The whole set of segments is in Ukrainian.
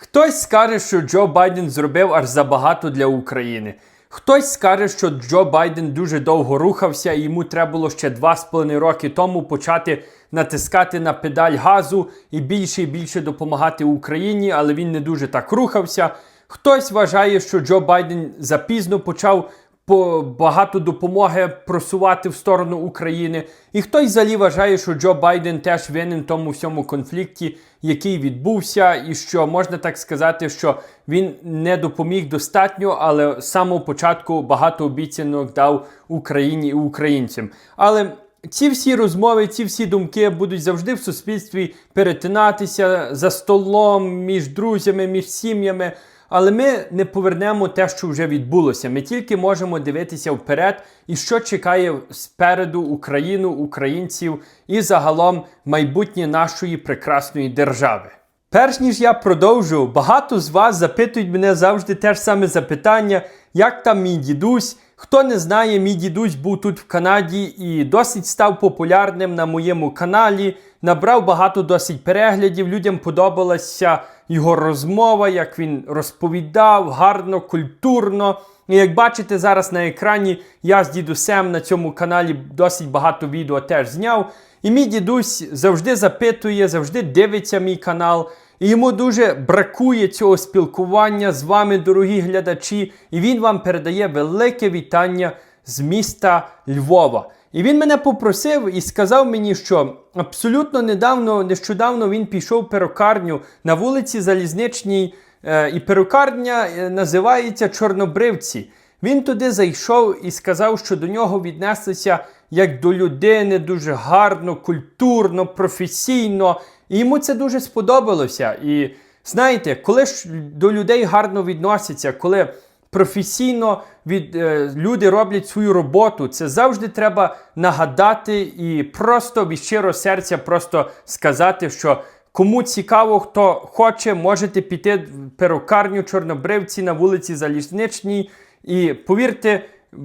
Хтось скаже, що Джо Байден зробив аж забагато для України. Хтось скаже, що Джо Байден дуже довго рухався і йому треба було ще 2,5 роки тому почати натискати на педаль газу і більше і більше допомагати Україні, але він не дуже так рухався. Хтось вважає, що Джо Байден запізно почав по багато допомоги просувати в сторону України. І хтось взагалі вважає, що Джо Байден теж винен тому всьому конфлікті, який відбувся, і що можна так сказати, що він не допоміг достатньо, але з самого початку багато обіцянок дав Україні і українцям. Але ці всі розмови, ці всі думки будуть завжди в суспільстві перетинатися за столом між друзями, між сім'ями. Але ми не повернемо те, що вже відбулося. Ми тільки можемо дивитися вперед, і що чекає спереду Україну, українців і загалом майбутнє нашої прекрасної держави. Перш ніж я продовжу, багато з вас запитують мене завжди те ж саме запитання, як там мій дідусь. Хто не знає, мій дідусь був тут в Канаді і досить став популярним на моєму каналі. Набрав багато досить переглядів. Людям подобалася його розмова, як він розповідав гарно, культурно. І як бачите зараз на екрані, я з дідусем на цьому каналі досить багато відео теж зняв. І мій дідусь завжди запитує, завжди дивиться мій канал. І йому дуже бракує цього спілкування з вами, дорогі глядачі, і він вам передає велике вітання з міста Львова. І він мене попросив і сказав мені, що абсолютно недавно, нещодавно він пішов перукарню на вулиці Залізничній, е, і перукарня е, називається Чорнобривці. Він туди зайшов і сказав, що до нього віднеслися як до людини дуже гарно, культурно, професійно. І йому це дуже сподобалося. І знаєте, коли ж до людей гарно відносяться, коли професійно від, е, люди роблять свою роботу, це завжди треба нагадати і просто від щирого серця просто сказати, що. Кому цікаво, хто хоче, можете піти в перукарню Чорнобривці на вулиці Залізничній. І повірте,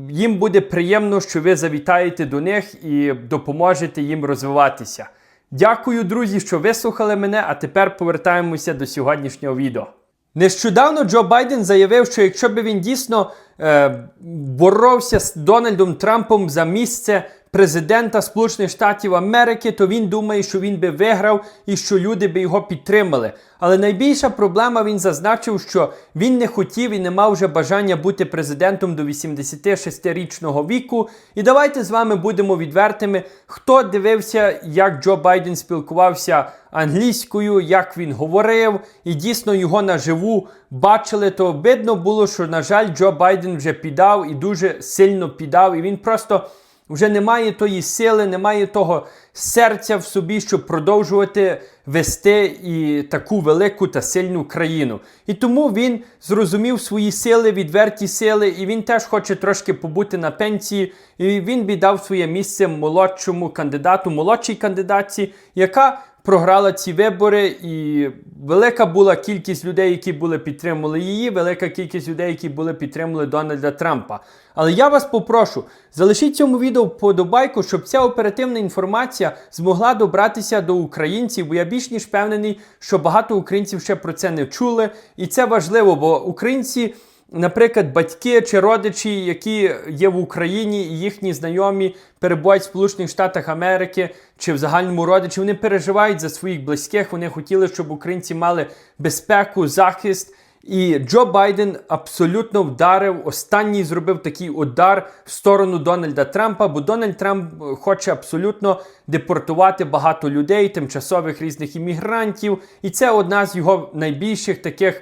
їм буде приємно, що ви завітаєте до них і допоможете їм розвиватися. Дякую, друзі, що вислухали мене, а тепер повертаємося до сьогоднішнього відео. Нещодавно Джо Байден заявив, що якщо б він дійсно е, боровся з Дональдом Трампом за місце президента Сполучених Штатів Америки, то він думає, що він би виграв і що люди би його підтримали. Але найбільша проблема він зазначив, що він не хотів і не мав вже бажання бути президентом до 86-річного віку. І давайте з вами будемо відвертими, хто дивився, як Джо Байден спілкувався англійською, як він говорив, і дійсно його наживу бачили, то видно було, що, на жаль, Джо Байден вже піддав і дуже сильно піддав, і він просто вже немає тої сили, немає того серця в собі, щоб продовжувати вести і таку велику та сильну країну. І тому він зрозумів свої сили, відверті сили, і він теж хоче трошки побути на пенсії. І він віддав своє місце молодшому кандидату, молодшій кандидатці, яка програла ці вибори, і велика була кількість людей, які були підтримували її, велика кількість людей, які були підтримували Дональда Трампа. Але я вас попрошу, залишіть цьому відео вподобайку, щоб ця оперативна інформація змогла добратися до українців, бо я більш ніж впевнений, що багато українців ще про це не чули. І це важливо, бо українці. Наприклад, батьки чи родичі, які є в Україні, і їхні знайомі перебувають в Сполучених Штатах Америки чи в загальному родичі, вони переживають за своїх близьких. Вони хотіли, щоб українці мали безпеку, захист. І Джо Байден абсолютно вдарив. Останній зробив такий удар в сторону Дональда Трампа, бо Дональд Трамп хоче абсолютно депортувати багато людей, тимчасових різних іммігрантів. І це одна з його найбільших таких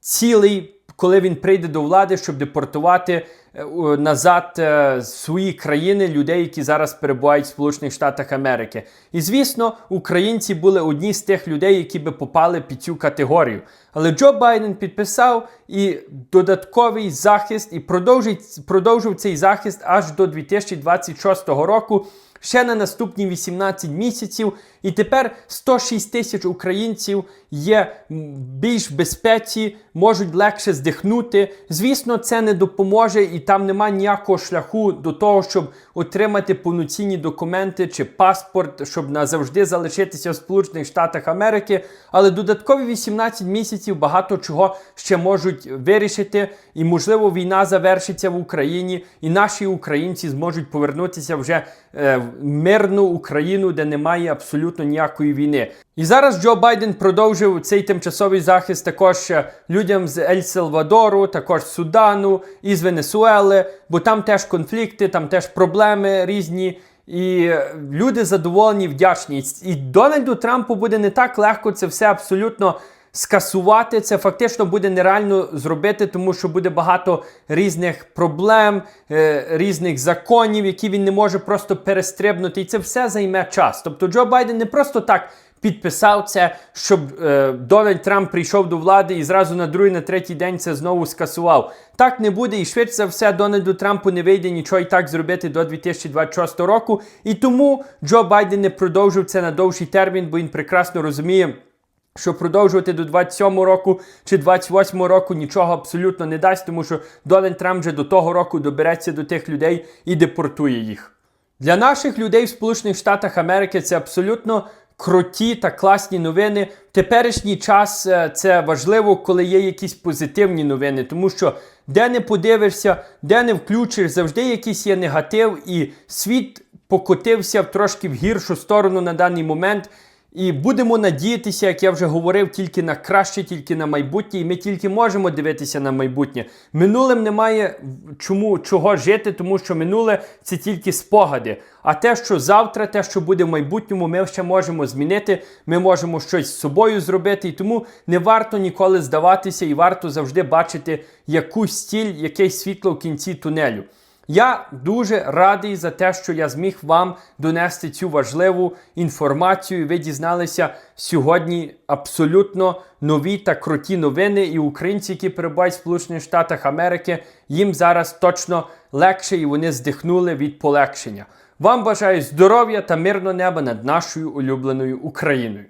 цілей коли він прийде до влади, щоб депортувати назад е, свої країни людей, які зараз перебувають в Сполучених Штатах Америки. І звісно, українці були одні з тих людей, які би попали під цю категорію. Але Джо Байден підписав і додатковий захист, і продовжив цей захист аж до 2026 року. ще на наступні 18 місяців. І тепер 106 тисяч українців є більш в безпеці, можуть легше здихнути. Звісно, це не допоможе, і там немає ніякого шляху до того, щоб отримати повноцінні документи чи паспорт, щоб назавжди залишитися в Сполучених Штатах Америки. Але додаткові 18 місяців багато чого ще можуть вирішити, і можливо війна завершиться в Україні, і наші українці зможуть повернутися вже е, в мирну Україну, де немає абсолютно ніякої війни. І зараз Джо Байден продовжив цей тимчасовий захист також е, людям з Ель Салвадору, також Судану і з Венесуели, бо там теж конфлікти, там теж проблеми різні. І е, люди задоволені, вдячні. І Дональду Трампу буде не так легко це все абсолютно скасувати. Це фактично буде нереально зробити, тому що буде багато різних проблем, е, різних законів, які він не може просто перестрибнути. І це все займе час. Тобто Джо Байден не просто так. Підписав це, щоб е, Дональд Трамп прийшов до влади і зразу на другий, на третій день це знову скасував. Так не буде, і швидше за все Дональду Трампу не вийде нічого і так зробити до 2026 року. І тому Джо Байден не продовжив це на довший термін, бо він прекрасно розуміє. Що продовжувати до 27 року чи 28 року нічого абсолютно не дасть, тому що Дональд Трамп вже до того року добереться до тих людей і депортує їх. Для наших людей в Сполучених Штатах Америки це абсолютно круті та класні новини. В теперішній час е, це важливо, коли є якісь позитивні новини, тому що де не подивишся, де не включиш, завжди якийсь є негатив, і світ покотився в трошки в гіршу сторону на даний момент. І будемо надіятися, як я вже говорив, тільки на краще, тільки на майбутнє. І ми тільки можемо дивитися на майбутнє. Минулим немає чому чого жити, тому що минуле це тільки спогади. А те, що завтра, те, що буде в майбутньому, ми ще можемо змінити. Ми можемо щось з собою зробити. І тому не варто ніколи здаватися, і варто завжди бачити якусь стіль, якесь світло в кінці тунелю. Я дуже радий за те, що я зміг вам донести цю важливу інформацію. Ви дізналися сьогодні абсолютно нові та круті новини. І українці, які перебувають в Сполучених Штатах Америки, їм зараз точно легше і вони здихнули від полегшення. Вам бажаю здоров'я та мирного неба над нашою улюбленою Україною.